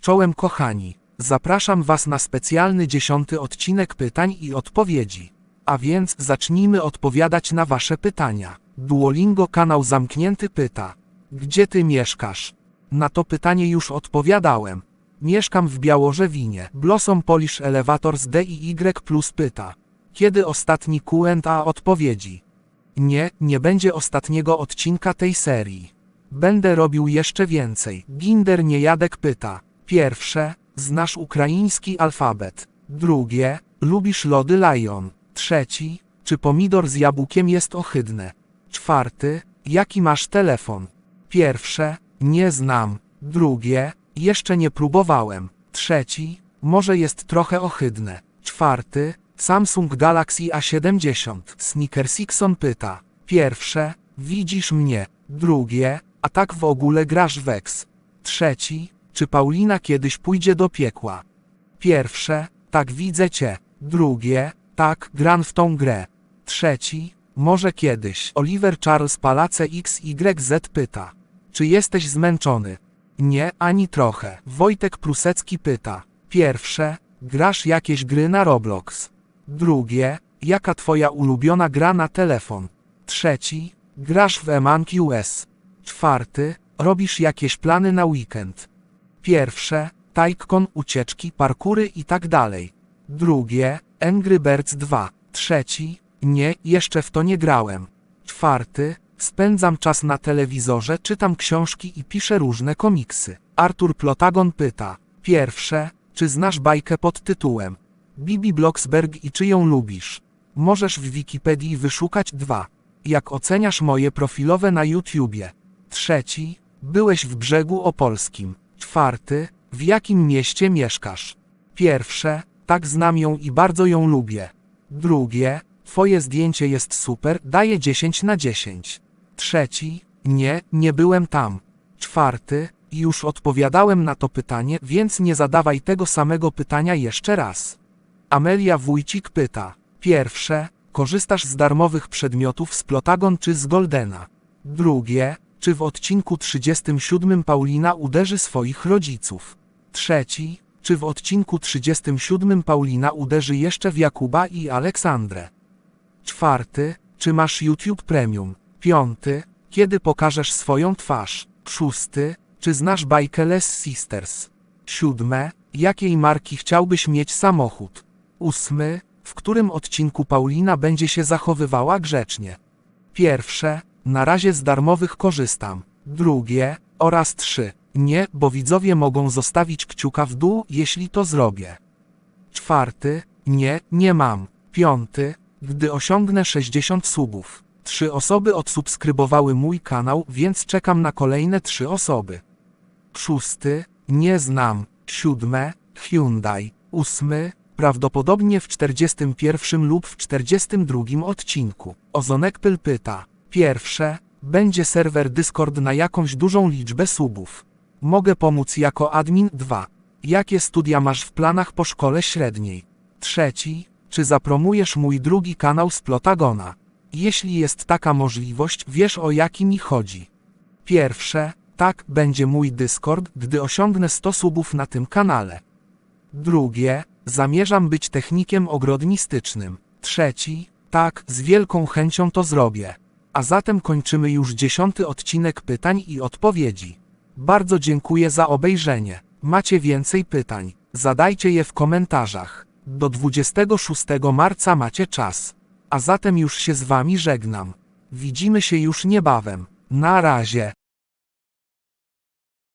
Czołem kochani, zapraszam Was na specjalny dziesiąty odcinek pytań i odpowiedzi. A więc zacznijmy odpowiadać na Wasze pytania. Duolingo kanał zamknięty pyta. Gdzie Ty mieszkasz? Na to pytanie już odpowiadałem. Mieszkam w Białorzewinie. Blossom Polish Elevator z DIY Plus pyta. Kiedy ostatni Q&A odpowiedzi? Nie, nie będzie ostatniego odcinka tej serii. Będę robił jeszcze więcej. Ginder Niejadek pyta. Pierwsze, znasz ukraiński alfabet. Drugie, lubisz lody Lion. Trzeci, czy pomidor z jabłkiem jest ohydne. Czwarty, jaki masz telefon? Pierwsze, nie znam. Drugie, jeszcze nie próbowałem. Trzeci, może jest trochę ohydne. Czwarty, Samsung Galaxy A70. Snickersixon pyta. Pierwsze, widzisz mnie. Drugie, a tak w ogóle grasz w Ex. Trzeci, czy Paulina kiedyś pójdzie do piekła? Pierwsze, tak widzę cię. Drugie, tak, gram w tą grę. Trzeci, może kiedyś. Oliver Charles Palace XYZ pyta. Czy jesteś zmęczony? Nie, ani trochę. Wojtek Prusecki pyta. Pierwsze, grasz jakieś gry na Roblox. Drugie, jaka twoja ulubiona gra na telefon? Trzeci, grasz w Among Us. Czwarty, robisz jakieś plany na weekend. Pierwsze, Tycoon, ucieczki, parkury i tak dalej. Drugie, Angry Birds 2. Trzeci, nie, jeszcze w to nie grałem. Czwarty, spędzam czas na telewizorze, czytam książki i piszę różne komiksy. Artur Plotagon pyta. Pierwsze, czy znasz bajkę pod tytułem Bibi Blocksberg i czy ją lubisz? Możesz w Wikipedii wyszukać dwa. Jak oceniasz moje profilowe na YouTubie? Trzeci, byłeś w brzegu opolskim. Czwarty, w jakim mieście mieszkasz? Pierwsze, tak znam ją i bardzo ją lubię. Drugie, twoje zdjęcie jest super, daję 10 na 10. Trzeci, nie, nie byłem tam. Czwarty, już odpowiadałem na to pytanie, więc nie zadawaj tego samego pytania jeszcze raz. Amelia Wójcik pyta. Pierwsze, korzystasz z darmowych przedmiotów z Plotagon czy z Goldena? Drugie, czy w odcinku 37 Paulina uderzy swoich rodziców? Trzeci, czy w odcinku 37 Paulina uderzy jeszcze w Jakuba i Aleksandrę? Czwarty, czy masz YouTube Premium? Piąty, kiedy pokażesz swoją twarz? Szósty, czy znasz bajkę Les Sisters? Siódme, jakiej marki chciałbyś mieć samochód? Ósmy, w którym odcinku Paulina będzie się zachowywała grzecznie? Pierwsze, na razie z darmowych korzystam. Drugie, oraz trzy, nie, bo widzowie mogą zostawić kciuka w dół, jeśli to zrobię. Czwarty, nie, nie mam. Piąty, gdy osiągnę 60 subów. Trzy osoby odsubskrybowały mój kanał, więc czekam na kolejne trzy osoby. Szósty, nie znam. Siódme, Hyundai. Ósmy, prawdopodobnie w 41 lub w 42 odcinku. Ozonekpyl pyta. Pierwsze, będzie serwer Discord na jakąś dużą liczbę subów. Mogę pomóc jako admin 2. Jakie studia masz w planach po szkole średniej? Trzeci, czy zapromujesz mój drugi kanał z Plotagona? Jeśli jest taka możliwość, wiesz o jaki mi chodzi. Pierwsze, tak, będzie mój Discord, gdy osiągnę 100 subów na tym kanale. Drugie, zamierzam być technikiem ogrodnistycznym. Trzeci, tak, z wielką chęcią to zrobię. A zatem kończymy już dziesiąty odcinek pytań i odpowiedzi. Bardzo dziękuję za obejrzenie. Macie więcej pytań? Zadajcie je w komentarzach. Do 26 marca macie czas. A zatem już się z wami żegnam. Widzimy się już niebawem. Na razie.